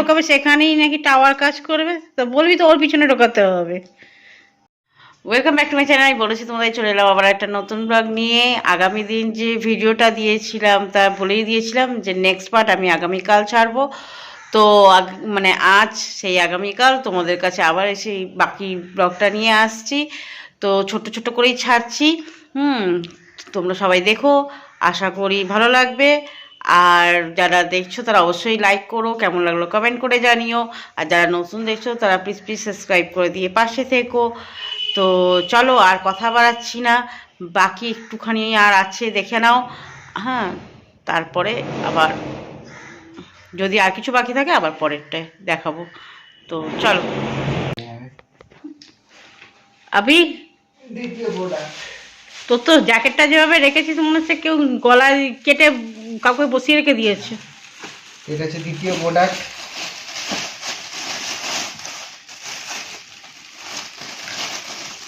ঢোকাবে সেখানেই নাকি টাওয়ার কাজ করবে? তো বলবি তো ওর পিছনে ঢোকাতে হবে। Welcome back to my channel আমি বলেছি তোমাদের চলে এলাম আবার একটা নতুন ব্লগ নিয়ে। আগামী দিন যে ভিডিওটা দিয়েছিলাম, তা বলেই দিয়েছিলাম যে নেক্সট পার্ট আমি আগামীকাল ছাড়বো। তো মানে আজ সেই আগামীকাল তোমাদের কাছে আবার এসে বাকি ব্লগটা নিয়ে আসছি। তো ছোট ছোট করেই ছাড়ছি। হুম, তোমরা সবাই দেখো, আশা করি ভালো লাগবে। আর যারা দেখছ তারা অবশ্যই লাইক করো কেমন লাগল কমেন্ট করে জানিও। আর যারা নতুন দেখছ তারা প্লিজ প্লিজ সাবস্ক্রাইব করে দিয়ে পাশে থেকো। তো চলো আর কথা বাড়াচ্ছি না বাকি একটুখানি আর আছে দেখে নাও। হ্যাঁ তারপরে আবার যদি আর কিছু বাকি থাকে আবার পরেরটায় দেখাবো। তো চলো। আবি তোর তো জ্যাকেটটা যেভাবে রেখেছিস মনে হচ্ছে কেউ গলায় কেটে কাউকে বসিয়ে রেখে দিয়েছে এটা হচ্ছে দ্বিতীয় প্রোডাক্ট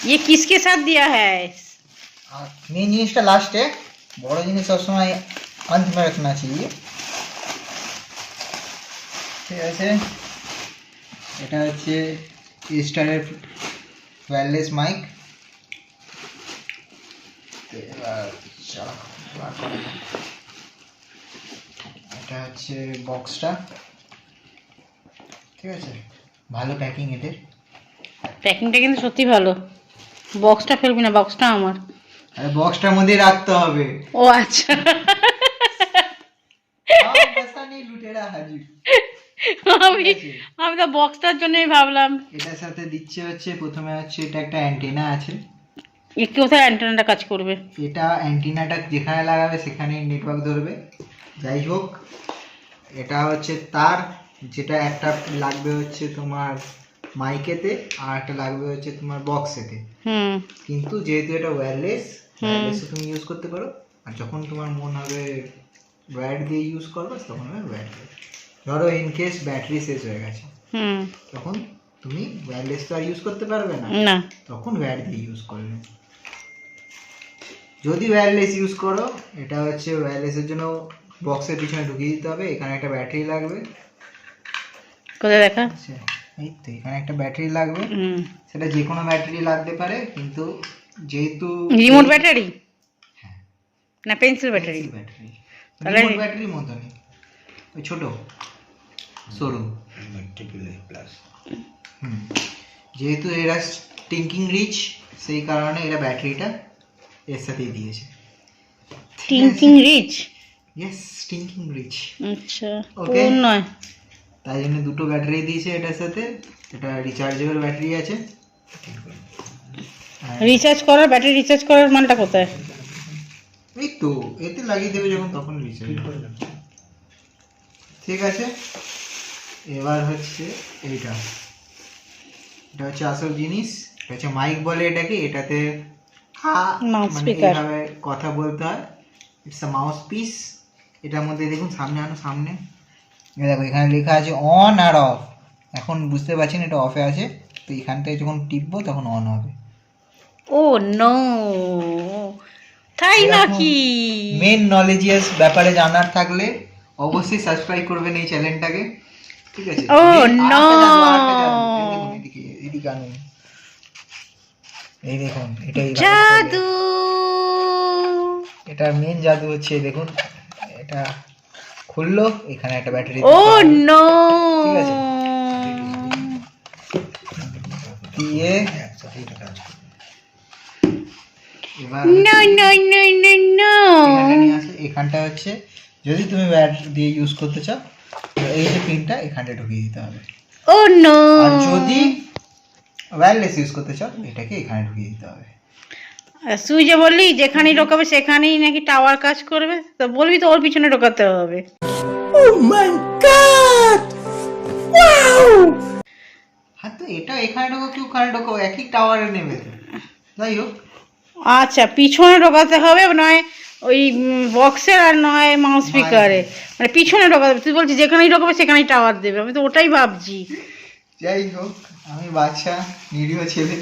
ये किसके साथ दिया है আর মেন জিনিসটা লাস্টে বড় জিনিস সবসময় अंत में रखना चाहिए ঠিক আছে এটা হচ্ছে স্টারের ওয়্যারলেস মাইক এবার চালা, বার করা যাক। এটা হচ্ছে বক্সটা ঠিক আছে? ভালো প্যাকিং এদের। প্যাকিংটা কিন্তু সত্যি ভালো। বক্সটা ফেলবি না বক্সটা আমার। আর বক্সটার মধ্যে রাখতে হবে। ও আচ্ছা। লুটেরা হাজির। আমি আমি তো বক্সটার জন্যই ভাবলাম। এটার সাথে দিচ্ছে হচ্ছে প্রথমে হচ্ছে এটা একটা অ্যান্টেনা আছে। কোথায় অ্যান্টেনাটা কাজ করবে? এটা অ্যান্টেনাটা যেখানে লাগাবে সেখানে নেটওয়ার্ক ধরবে। যাই হোক এটা হচ্ছে তার যেটা একটা লাগবে হচ্ছে তোমার মাইকেতে আর একটা লাগবে হচ্ছে তোমার বক্সেতে। কিন্তু যেহেতু এটা ওয়্যারলেস। ওয়্যারলেসে তুমি ইউজ করতে পারো। আর যখন তোমার মন হবে ওয়্যার দিয়ে ইউজ করবে তখন হবে ওয়্যার দিয়ে ধরো ইন কেস ব্যাটারি শেষ হয়ে গেছে। তখন তুমি ওয়্যারলেস তো আর ইউজ করতে পারবে না। না। তখন ওয়্যার দিয়ে ইউজ করবে। যদি ওয়্যারলেস ইউজ করো এটা হচ্ছে ওয়্যারলেসের জন্য বক্সের পিছনে ঢুকিয়ে দিতে হবে এখানে একটা ব্যাটারি লাগবে। কোথায় দেখা? আচ্ছা এই তো এখানে একটা ব্যাটারি লাগবে। হুম। সেটা যে কোনো ব্যাটারি লাগতে পারে কিন্তু যেহেতু রিমোট ব্যাটারি। না পেন্সিল ব্যাটারি ব্যাটারি রিমোট ব্যাটারির মতনই। ওই ছোট। সরু। যেহেতু এরা টিঙ্কিং রিচ সেই কারণে এরা ব্যাটারিটা এর সাথেই দিয়েছে। টিঙ্কিং রিচ ইয়েস আচ্ছা. নয়। তাই জন্য দুটো ব্যাটারি দিয়েছে এটার সাথে। এটা রিচার্জেবল ব্যাটারি আছে। রিচার্জ করার ব্যাটারি রিচার্জ করার মানটা কোথায়? এই তো এতে লাগিয়ে দেবে যখন তখন রিচার্জ ঠিক আছে? এবার হচ্ছে এইটা। এটা হচ্ছে আসল জিনিস। এটা হচ্ছে মাইক বলে এটাকে। এটাতে হা মানে কথা বলতে হয়। ইটস আ মাউস পিস এটার মধ্যে দেখুন সামনে আনো সামনে। দেখো এখানে লেখা আছে অন আর অফ এখন বুঝতে পারছেন এটা অফে আছে। তো এখান থেকে যখন টিপবো তখন অন হবে। ও নো তাই নাকি? মেন নলেজিয়াস ব্যাপারে জানার থাকলে অবশ্যই সাবস্ক্রাইব করবেন এই চ্যানেলটাকে ঠিক আছে? ও, এদিকে আনুন। এই দেখুন এটা এইভাবে জাদু! এটা মেন জাদু হচ্ছে দেখুন। এটা খুললো এখানে একটা ব্যাটারি ও নো! ঠিক আছে। দিয়ে no no no no no এখানটা হচ্ছে যদি তুমি ব্যাট দিয়ে ইউজ করতে চাও এই যে পিনটা এখানটা ঢুকিয়ে দিতে হবে। ও নো! আর যদি ওয়্যারলেস ইউজ করতে চাও এটাকে এখানে ঢুকিয়ে দিতে হবে। তুই যে বললি যেখানেই ঢোকাবে সেখানেই নাকি টাওয়ার কাজ করবে তো বলবি তো ওর পিছনে ঢোকাতে হবে। হ্যাঁ তো এটা এখানে ঢোকো কেউ ওখানে ঢোকো একই টাওয়ারে নেবে। যাই হোক। আচ্ছা পিছনে ঢোকাতে হবে নয় ওই বক্সের আর নয় মাউস স্পিকারে মানে পিছনে ঢোকাতে হবে তুই বলছিস যেখানেই ঢোকাবে সেখানেই টাওয়ার দেবে আমি তো ওটাই ভাবছি। যাই হোক আমি বাচ্চা নিরীহ ছেলে।